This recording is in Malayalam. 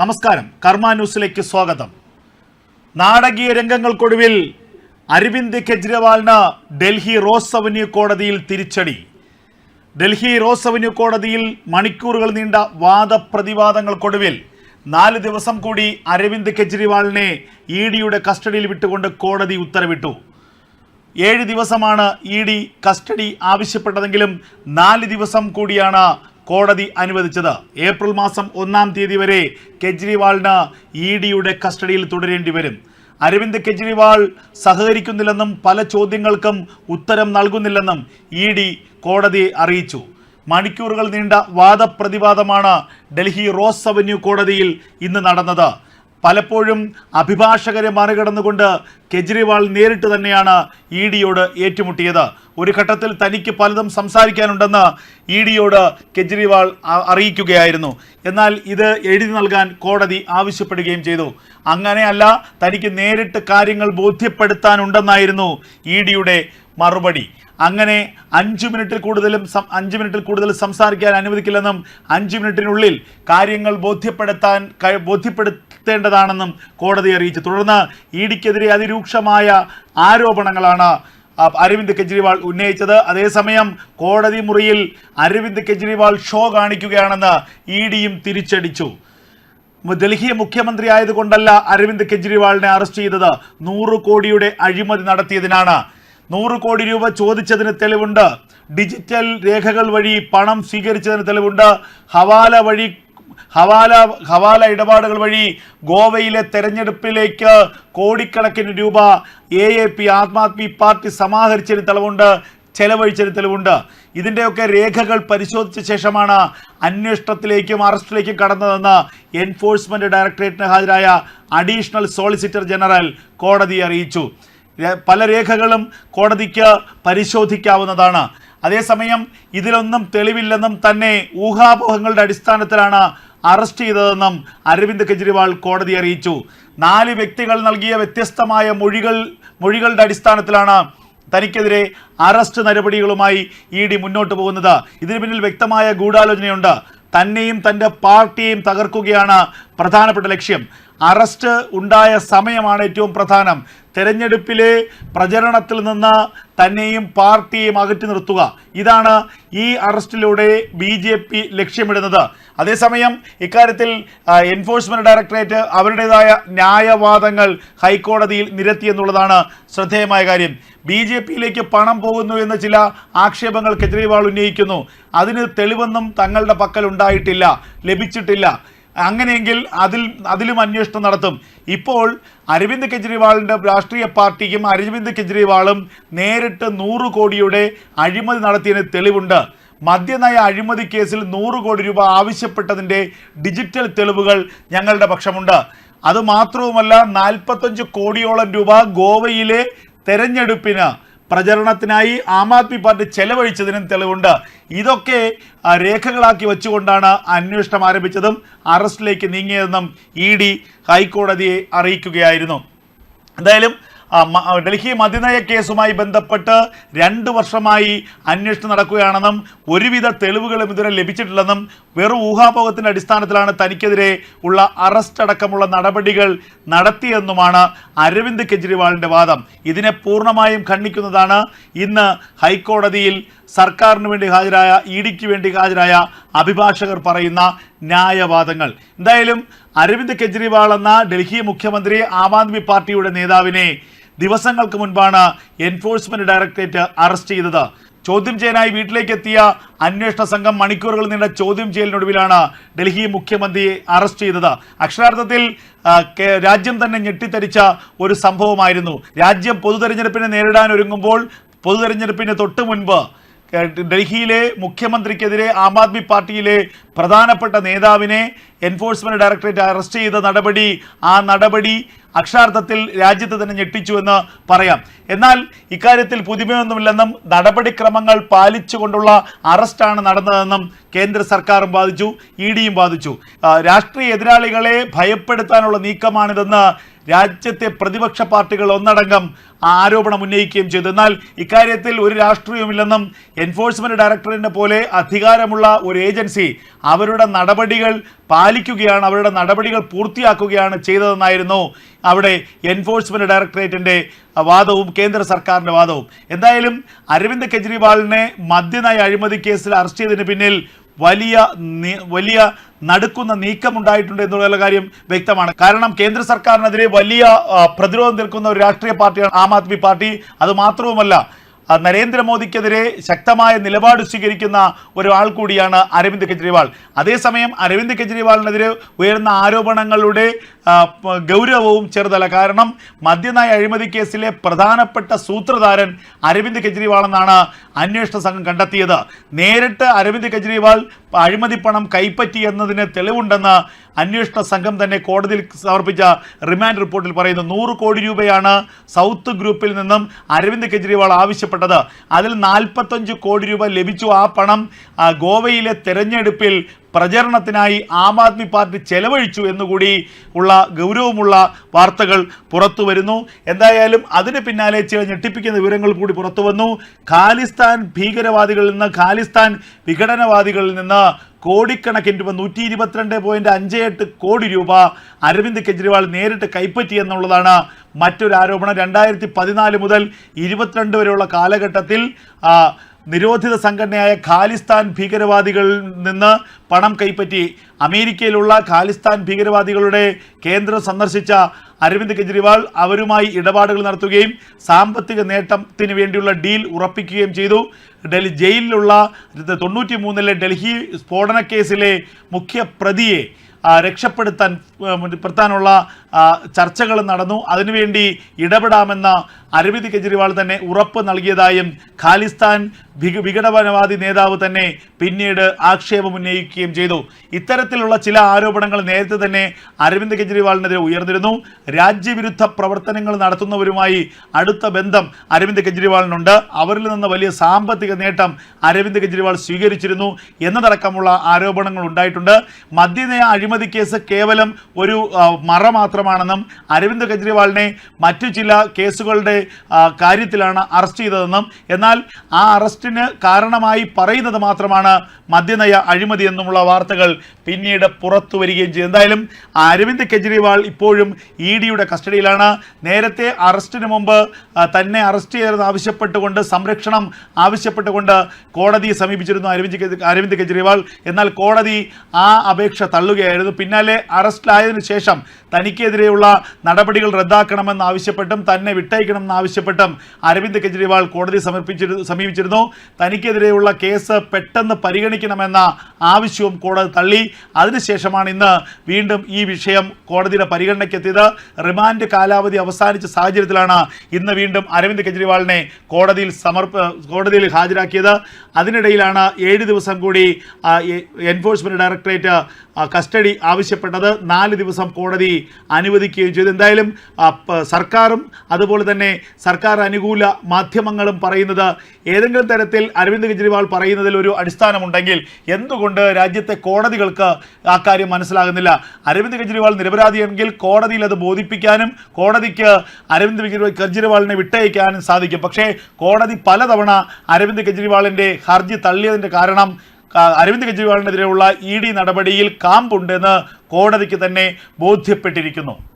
നമസ്കാരം. കർമ്മ ന്യൂസിലേക്ക് സ്വാഗതം. നാടകീയ രംഗങ്ങൾക്കൊടുവിൽ അരവിന്ദ് കെജ്രിവാളിന് ഡൽഹി റോസ് അവന്യൂ കോടതിയിൽ തിരിച്ചടി. ഡൽഹി റോസ് അവന്യൂ കോടതിയിൽ മണിക്കൂറുകൾ നീണ്ട വാദപ്രതിവാദങ്ങൾക്കൊടുവിൽ നാല് ദിവസം കൂടി അരവിന്ദ് കെജ്രിവാളിനെ ഇ ഡിയുടെ കസ്റ്റഡിയിൽ വിട്ടുകൊണ്ട് കോടതി ഉത്തരവിട്ടു. ഏഴ് ദിവസമാണ് ഇ ഡി കസ്റ്റഡി ആവശ്യപ്പെട്ടതെങ്കിലും നാല് ദിവസം കൂടിയാണ് കോടതി അനുവദിച്ചത്. ഏപ്രിൽ മാസം ഒന്നാം തീയതി വരെ കെജ്രിവാളിന് ഇ ഡിയുടെ കസ്റ്റഡിയിൽ തുടരേണ്ടി വരും. അരവിന്ദ് കെജ്രിവാൾ സഹകരിക്കുന്നില്ലെന്നും പല ചോദ്യങ്ങൾക്കും ഉത്തരം നൽകുന്നില്ലെന്നും ഇ ഡി കോടതിയെ അറിയിച്ചു. മണിക്കൂറുകൾ നീണ്ട വാദപ്രതിവാദമാണ് ഡൽഹി റോസ് അവന്യൂ കോടതിയിൽ ഇന്ന് നടന്നത്. പലപ്പോഴും അഭിഭാഷകരെ മറികടന്നുകൊണ്ട് കെജ്രിവാൾ നേരിട്ട് തന്നെയാണ് ഇ ഡിയോട് ഏറ്റുമുട്ടിയത്. ഒരു ഘട്ടത്തിൽ തനിക്ക് പലതും സംസാരിക്കാനുണ്ടെന്ന് ഇ ഡിയോട് കെജ്രിവാൾ അറിയിക്കുകയായിരുന്നു. എന്നാൽ ഇത് എഴുതി നൽകാൻ കോടതി ആവശ്യപ്പെടുകയും ചെയ്തു. അങ്ങനെയല്ല തനിക്ക് നേരിട്ട് കാര്യങ്ങൾ ബോധ്യപ്പെടുത്താനുണ്ടെന്നായിരുന്നു ഇ ഡിയുടെ മറുപടി. അങ്ങനെ അഞ്ച് മിനിറ്റിൽ കൂടുതലും അഞ്ച് മിനിറ്റിൽ കൂടുതൽ സംസാരിക്കാൻ അനുവദിക്കില്ലെന്നും അഞ്ച് മിനിറ്റിനുള്ളിൽ കാര്യങ്ങൾ ബോധ്യപ്പെടുത്താൻ ബോധ്യപ്പെടുത്തേണ്ടതാണെന്നും കോടതി അറിയിച്ചു. തുടർന്ന് ഇ ഡിക്കെതിരെ അതിരൂക്ഷമായ ആരോപണങ്ങളാണ് അരവിന്ദ് കെജ്രിവാൾ ഉന്നയിച്ചത്. അതേസമയം കോടതി മുറിയിൽ അരവിന്ദ് കെജ്രിവാൾ ഷോ കാണിക്കുകയാണെന്ന് ഇ ഡിയും തിരിച്ചടിച്ചു. ഡൽഹി മുഖ്യമന്ത്രി ആയതുകൊണ്ടല്ല അരവിന്ദ് കെജ്രിവാളിനെ അറസ്റ്റ് ചെയ്തത്. നൂറ് കോടിയുടെ അഴിമതി നടത്തിയതിനാണ്. നൂറ് കോടി രൂപ ചോദിച്ചതിന് തെളിവുണ്ട്. ഡിജിറ്റൽ രേഖകൾ വഴി പണം സ്വീകരിച്ചതിന് തെളിവുണ്ട്. ഹവാല വഴി ഹവാല ഹവാല ഇടപാടുകൾ വഴി ഗോവയിലെ തെരഞ്ഞെടുപ്പിലേക്ക് കോടിക്കണക്കിന് രൂപ A A P Aam Aadmi Party സമാഹരിച്ചതിന് തെളിവുണ്ട്. ചെലവഴിച്ചതിന് തെളിവുണ്ട് ഇതിന്റെയൊക്കെ രേഖകൾ പരിശോധിച്ച ശേഷമാണ് അന്വേഷണത്തിലേക്കും അറസ്റ്റിലേക്കും കടന്നതെന്ന് എൻഫോഴ്സ്മെന്റ് ഡയറക്ടറേറ്റിന് ഹാജരായ അഡീഷണൽ സോളിസിറ്റർ ജനറൽ കോടതിയെ അറിയിച്ചു. പല രേഖകളും കോടതിക്ക് പരിശോധിക്കാവുന്നതാണ്. അതേസമയം ഇതിലൊന്നും തെളിവില്ലെന്നും തന്നെ ഊഹാപോഹങ്ങളുടെ അടിസ്ഥാനത്തിലാണ് അറസ്റ്റ് ചെയ്തതെന്നും അരവിന്ദ് കെജ്രിവാൾ കോടതി അറിയിച്ചു. നാല് വ്യക്തികൾ നൽകിയ വ്യത്യസ്തമായ മൊഴികൾ മൊഴികളുടെ അടിസ്ഥാനത്തിലാണ് തനിക്കെതിരെ അറസ്റ്റ് നടപടികളുമായി ഇ ഡി മുന്നോട്ട് പോകുന്നത്. ഇതിനു പിന്നിൽ വ്യക്തമായ ഗൂഢാലോചനയുണ്ട്. തന്നെയും തന്റെ പാർട്ടിയെയും തകർക്കുകയാണ് പ്രധാനപ്പെട്ട ലക്ഷ്യം. അറസ്റ്റ് ഉണ്ടായ സമയമാണ് ഏറ്റവും പ്രധാനം. തെരഞ്ഞെടുപ്പിലെ പ്രചരണത്തിൽ നിന്ന് തന്നെയും പാർട്ടിയെയും അകറ്റി നിർത്തുക. ഇതാണ് ഈ അറസ്റ്റിലൂടെ ബി ജെ പി ലക്ഷ്യമിടുന്നത്. അതേസമയം ഇക്കാര്യത്തിൽ എൻഫോഴ്സ്മെന്റ് ഡയറക്ടറേറ്റ് അവരുടേതായ ന്യായവാദങ്ങൾ ഹൈക്കോടതിയിൽ നിരത്തി എന്നുള്ളതാണ് ശ്രദ്ധേയമായ കാര്യം. ബി ജെ പിയിലേക്ക് പണം പോകുന്നു എന്ന ചില ആക്ഷേപങ്ങൾ കെജ്രിവാൾ ഉന്നയിക്കുന്നു. അതിന് തെളിവൊന്നും തങ്ങളുടെ പക്കൽ ഉണ്ടായിട്ടില്ല ലഭിച്ചിട്ടില്ല. അങ്ങനെയെങ്കിൽ അതിൽ അതിലും അന്വേഷണം നടത്തും. ഇപ്പോൾ അരവിന്ദ് കെജ്രിവാളിന്റെ രാഷ്ട്രീയ പാർട്ടിക്കും അരവിന്ദ് കെജ്രിവാളും നേരിട്ട് നൂറ് കോടിയുടെ അഴിമതി നടത്തിയതിന് തെളിവുണ്ട്. മദ്യനയ അഴിമതി കേസിൽ നൂറ് കോടി രൂപ ആവശ്യപ്പെട്ടതിന്റെ ഡിജിറ്റൽ തെളിവുകൾ ഞങ്ങളുടെ പക്ഷമുണ്ട്. അതുമാത്രവുമല്ല നാൽപ്പത്തഞ്ച് കോടിയോളം രൂപ ഗോവയിലെ തെരഞ്ഞെടുപ്പിന് പ്രചരണത്തിനായി ആം ആദ്മി പാർട്ടി ചെലവഴിച്ചതിനും തെളിവുണ്ട്. ഇതൊക്കെ രേഖകളാക്കി വെച്ചുകൊണ്ടാണ് അന്വേഷണം ആരംഭിച്ചതും അറസ്റ്റിലേക്ക് നീങ്ങിയതെന്നും ഇ ഡി ഹൈക്കോടതിയെ അറിയിക്കുകയായിരുന്നു. എന്തായാലും ഡൽഹി മദ്യനയ കേസുമായി ബന്ധപ്പെട്ട് രണ്ട് വർഷമായി അന്വേഷണം നടക്കുകയാണെന്നും ഒരുവിധ തെളിവുകളും ഇതുവരെ ലഭിച്ചിട്ടില്ലെന്നും വെറും ഊഹാപോഹത്തിന്റെ അടിസ്ഥാനത്തിലാണ് തനിക്കെതിരെ ഉള്ള അറസ്റ്റ് അടക്കമുള്ള നടപടികൾ നടത്തിയെന്നുമാണ് അരവിന്ദ് കെജ്രിവാളിന്റെ വാദം. ഇതിനെ പൂർണമായും ഖണ്ഡിക്കുന്നതാണ് ഇന്ന് ഹൈക്കോടതിയിൽ സർക്കാരിന് വേണ്ടി ഹാജരായ ഇ ഡിക്ക് വേണ്ടി ഹാജരായ അഭിഭാഷകർ പറയുന്ന ന്യായവാദങ്ങൾ. എന്തായാലും അരവിന്ദ് കെജ്രിവാൾ എന്ന ഡൽഹി മുഖ്യമന്ത്രി ആം ആദ്മി പാർട്ടിയുടെ നേതാവിനെ ദിവസങ്ങൾക്ക് മുൻപാണ് എൻഫോഴ്സ്മെന്റ് ഡയറക്ടറേറ്റ് അറസ്റ്റ് ചെയ്തത്. ചോദ്യം ചെയ്യാനായി വീട്ടിലേക്ക് എത്തിയ അന്വേഷണ സംഘം മണിക്കൂറുകൾ നീണ്ട ചോദ്യം ചെയ്യലിനൊടുവിലാണ് ഡൽഹി മുഖ്യമന്ത്രിയെ അറസ്റ്റ് ചെയ്തത്. അക്ഷരാർത്ഥത്തിൽ രാജ്യം തന്നെ ഞെട്ടിത്തരിച്ച ഒരു സംഭവമായിരുന്നു. രാജ്യം പൊതു തെരഞ്ഞെടുപ്പിനെ നേരിടാൻ ഒരുങ്ങുമ്പോൾ പൊതു തെരഞ്ഞെടുപ്പിന് തൊട്ട് മുൻപ് ഡൽഹിയിലെ മുഖ്യമന്ത്രിക്കെതിരെ ആം ആദ്മി പാർട്ടിയിലെ പ്രധാനപ്പെട്ട നേതാവിനെ എൻഫോഴ്സ്മെന്റ് ഡയറക്ടറേറ്റ് അറസ്റ്റ് ചെയ്ത നടപടി ആ നടപടി അക്ഷരാർത്ഥത്തിൽ രാജ്യത്ത് തന്നെ ഞെട്ടിച്ചു എന്ന് പറയാം. എന്നാൽ ഇക്കാര്യത്തിൽ പുതുമയൊന്നുമില്ലെന്നും നടപടിക്രമങ്ങൾ പാലിച്ചുകൊണ്ടുള്ള അറസ്റ്റാണ് നടന്നതെന്നും കേന്ദ്ര സർക്കാരും ബാധിച്ചു ഇ ഡിയും ബാധിച്ചു രാഷ്ട്രീയ എതിരാളികളെ ഭയപ്പെടുത്താനുള്ള നീക്കമാണിതെന്ന് രാജ്യത്തെ പ്രതിപക്ഷ പാർട്ടികൾ ഒന്നടങ്കം ആരോപണം ഉന്നയിക്കുകയും ചെയ്തു. എന്നാൽ ഇക്കാര്യത്തിൽ ഒരു രാഷ്ട്രീയവുമില്ലെന്നും എൻഫോഴ്സ്മെന്റ് ഡയറക്ടറേറ്റിനെ പോലെ അധികാരമുള്ള ഒരു ഏജൻസി അവരുടെ നടപടികൾ പാലിക്കുകയാണ് അവരുടെ നടപടികൾ പൂർത്തിയാക്കുകയാണ് ചെയ്തതെന്നായിരുന്നു അവിടെ എൻഫോഴ്സ്മെന്റ് ഡയറക്ടറേറ്റിന്റെ വാദവും കേന്ദ്ര സർക്കാരിന്റെ വാദവും. എന്തായാലും അരവിന്ദ് കെജ്രിവാളിനെ മദ്യനയ അഴിമതി കേസിൽ അറസ്റ്റ് ചെയ്തതിന് പിന്നിൽ വലിയ വലിയ നടുക്കുന്ന നീക്കമുണ്ടായിട്ടുണ്ട് എന്നുള്ള കാര്യം വ്യക്തമാണ്. കാരണം കേന്ദ്ര സർക്കാരിനെതിരെ വലിയ പ്രതിരോധം നിൽക്കുന്ന ഒരു രാഷ്ട്രീയ പാർട്ടിയാണ് ആം ആദ്മി പാർട്ടി. അത് മാത്രവുമല്ല നരേന്ദ്രമോദിക്കെതിരെ ശക്തമായ നിലപാട് സ്വീകരിക്കുന്ന ഒരാൾ കൂടിയാണ് അരവിന്ദ് കെജ്രിവാൾ. അതേസമയം അരവിന്ദ് കെജ്രിവാളിനെതിരെ ഉയർന്ന ആരോപണങ്ങളുടെ ഗൗരവവും ചെറുതല്ല. കാരണം മദ്യനയ അഴിമതി കേസിലെ പ്രധാനപ്പെട്ട സൂത്രധാരൻ അരവിന്ദ് കെജ്രിവാൾ എന്നാണ് അന്വേഷണ സംഘം കണ്ടെത്തിയത്. നേരിട്ട് അരവിന്ദ് കെജ്രിവാൾ അഴിമതി പണം കൈപ്പറ്റി എന്നതിന് തെളിവുണ്ടെന്ന് അന്വേഷണ സംഘം തന്നെ കോടതിയിൽ സമർപ്പിച്ച റിമാൻഡ് റിപ്പോർട്ടിൽ പറയുന്നു. നൂറ് കോടി രൂപയാണ് സൗത്ത് ഗ്രൂപ്പിൽ നിന്നും അരവിന്ദ് കെജ്രിവാൾ ആവശ്യപ്പെട്ടത്. അതിൽ നാൽപ്പത്തഞ്ച് കോടി രൂപ ലഭിച്ചു. ആ പണം ഗോവയിലെ തെരഞ്ഞെടുപ്പിൽ പ്രചരണത്തിനായി ആം ആദ്മി പാർട്ടി ചെലവഴിച്ചു എന്നുകൂടി ഉള്ള ഗൗരവമുള്ള വാർത്തകൾ പുറത്തു വരുന്നു. എന്തായാലും അതിന് പിന്നാലെ ചില ഞെട്ടിപ്പിക്കുന്ന വിവരങ്ങൾ കൂടി പുറത്തു വന്നു. ഖാലിസ്ഥാൻ ഭീകരവാദികളിൽ നിന്ന് ഖാലിസ്ഥാൻ വിഘടനവാദികളിൽ നിന്ന് കോടിക്കണക്കിന് രൂപ നൂറ്റി ഇരുപത്തിരണ്ട് പോയിന്റ് അഞ്ച് എട്ട് കോടി രൂപ അരവിന്ദ് കെജ്രിവാൾ നേരിട്ട് കൈപ്പറ്റി എന്നുള്ളതാണ് മറ്റൊരു ആരോപണം രണ്ടായിരത്തി പതിനാല് മുതൽ ഇരുപത്തിരണ്ട് വരെയുള്ള കാലഘട്ടത്തിൽ നിരോധിത സംഘടനയായ ഖാലിസ്ഥാൻ ഭീകരവാദികളിൽ നിന്ന് പണം കൈപ്പറ്റി അമേരിക്കയിലുള്ള ഖാലിസ്ഥാൻ ഭീകരവാദികളുടെ കേന്ദ്രം സന്ദർശിച്ച അരവിന്ദ് കെജ്രിവാൾ അവരുമായി ഇടപാടുകൾ നടത്തുകയും സാമ്പത്തിക നേട്ടത്തിന് വേണ്ടിയുള്ള ഡീൽ ഉറപ്പിക്കുകയും ചെയ്തു. ഡൽഹി ജയിലിലുള്ള തൊണ്ണൂറ്റി മൂന്നിലെ ഡൽഹി സ്ഫോടന കേസിലെ മുഖ്യ പ്രതിയെ രക്ഷപ്പെടുത്താൻ പെടുത്താനുള്ള ചർച്ചകൾ നടന്നു. അതിനുവേണ്ടി ഇടപെടാമെന്ന അരവിന്ദ് കെജ്രിവാൾ തന്നെ ഉറപ്പ് നൽകിയതായും ഖാലിസ്ഥാൻ വിഘ വിഘടനവാദി നേതാവ് തന്നെ പിന്നീട് ആക്ഷേപം ഉന്നയിക്കുകയും ചെയ്തു. ഇത്തരത്തിലുള്ള ചില ആരോപണങ്ങൾ നേരത്തെ തന്നെ അരവിന്ദ് കെജ്രിവാളിനെതിരെ ഉയർന്നിരുന്നു. രാജ്യവിരുദ്ധ പ്രവർത്തനങ്ങൾ നടത്തുന്നവരുമായി അടുത്ത ബന്ധം അരവിന്ദ് കെജ്രിവാളിനുണ്ട്. അവരിൽ നിന്ന് വലിയ സാമ്പത്തിക നേട്ടം അരവിന്ദ് കെജ്രിവാൾ സ്വീകരിച്ചിരുന്നു എന്നതടക്കമുള്ള ആരോപണങ്ങൾ ഉണ്ടായിട്ടുണ്ട്. മദ്യനയ അഴിമതി കേസ് കേവലം ഒരു മറ മറ മാത്രമാണെന്നും അരവിന്ദ് കെജ്രിവാളിനെ മറ്റു ചില കേസുകളുടെ കാര്യത്തിലാണ് അറസ്റ്റ് ചെയ്തതെന്നും എന്നാൽ ആ അറസ്റ്റിന് കാരണമായി പറയുന്നത് മാത്രമാണ് മദ്യനയ അഴിമതി എന്നുമുള്ള വാർത്തകൾ പിന്നീട് പുറത്തു വരികയും ചെയ്തു. എന്തായാലും അരവിന്ദ് കെജ്രിവാൾ ഇപ്പോഴും ഇ ഡിയുടെ കസ്റ്റഡിയിലാണ്. നേരത്തെ അറസ്റ്റിന് മുമ്പ് തന്നെ അറസ്റ്റ് ചെയ്തെന്ന് ആവശ്യപ്പെട്ടുകൊണ്ട് സംരക്ഷണം ആവശ്യപ്പെട്ടുകൊണ്ട് കോടതിയെ സമീപിച്ചിരുന്നു അരവിന്ദ് അരവിന്ദ് കെജ്രിവാൾ. എന്നാൽ കോടതി ആ അപേക്ഷ തള്ളുകയായിരുന്നു. പിന്നാലെ അറസ്റ്റിലായതിനു ശേഷം തനിക്കെതിരെയുള്ള നടപടികൾ റദ്ദാക്കണമെന്നാവശ്യപ്പെട്ടും തന്നെ വിട്ടയക്കണമെന്ന് ആവശ്യപ്പെട്ടും അരവിന്ദ് കെജ്രിവാൾ കോടതി സമർപ്പിച്ചിരുന്നു സമീപിച്ചിരുന്നു. തനിക്കെതിരെയുള്ള കേസ് പെട്ടെന്ന് പരിഗണിക്കണമെന്ന ആവശ്യവും കോടതി തള്ളി. അതിനുശേഷമാണ് ഇന്ന് വീണ്ടും ഈ വിഷയം കോടതിയുടെ പരിഗണനയ്ക്കെത്തിയത്. റിമാൻഡ് കാലാവധി അവസാനിച്ച സാഹചര്യത്തിലാണ് ഇന്ന് വീണ്ടും അരവിന്ദ് കെജ്രിവാളിനെ കോടതിയിൽ സമർപ്പ കോടതിയിൽ ഹാജരാക്കിയത്. അതിനിടയിലാണ് ഏഴ് ദിവസം കൂടി എൻഫോഴ്സ്മെന്റ് ഡയറക്ടറേറ്റ് കസ്റ്റഡി ആവശ്യപ്പെട്ടത്. നാല് ദിവസം കോടതി അനുവദിക്കുകയും ചെയ്തു. എന്തായാലും സർക്കാരും അതുപോലെ തന്നെ സർക്കാർ അനുകൂല മാധ്യമങ്ങളും പറയുന്നത് ഏതെങ്കിലും തരത്തിൽ അരവിന്ദ് കെജ്രിവാൾ പറയുന്നതിൽ ഒരു അടിസ്ഥാനമുണ്ടെങ്കിൽ എന്തുകൊണ്ട് രാജ്യത്തെ കോടതികൾക്ക് ആ കാര്യം മനസ്സിലാകുന്നില്ല? അരവിന്ദ് കെജ്രിവാൾ നിരപരാധിയെങ്കിൽ കോടതിയിൽ അത് ബോധിപ്പിക്കാനും കോടതിക്ക് അരവിന്ദ് കെജ്രിവാളിനെ വിട്ടയക്കാനും സാധിക്കും. പക്ഷേ കോടതി പലതവണ അരവിന്ദ് കെജ്രിവാളിന്റെ ഹർജി തള്ളിയതിന്റെ കാരണം അരവിന്ദ് കെജ്രിവാളിനെതിരെയുള്ള ഇ ഡി നടപടിയിൽ കാമ്പുണ്ടെന്ന് കോടതിക്ക് തന്നെ ബോധ്യപ്പെട്ടിരിക്കുന്നു.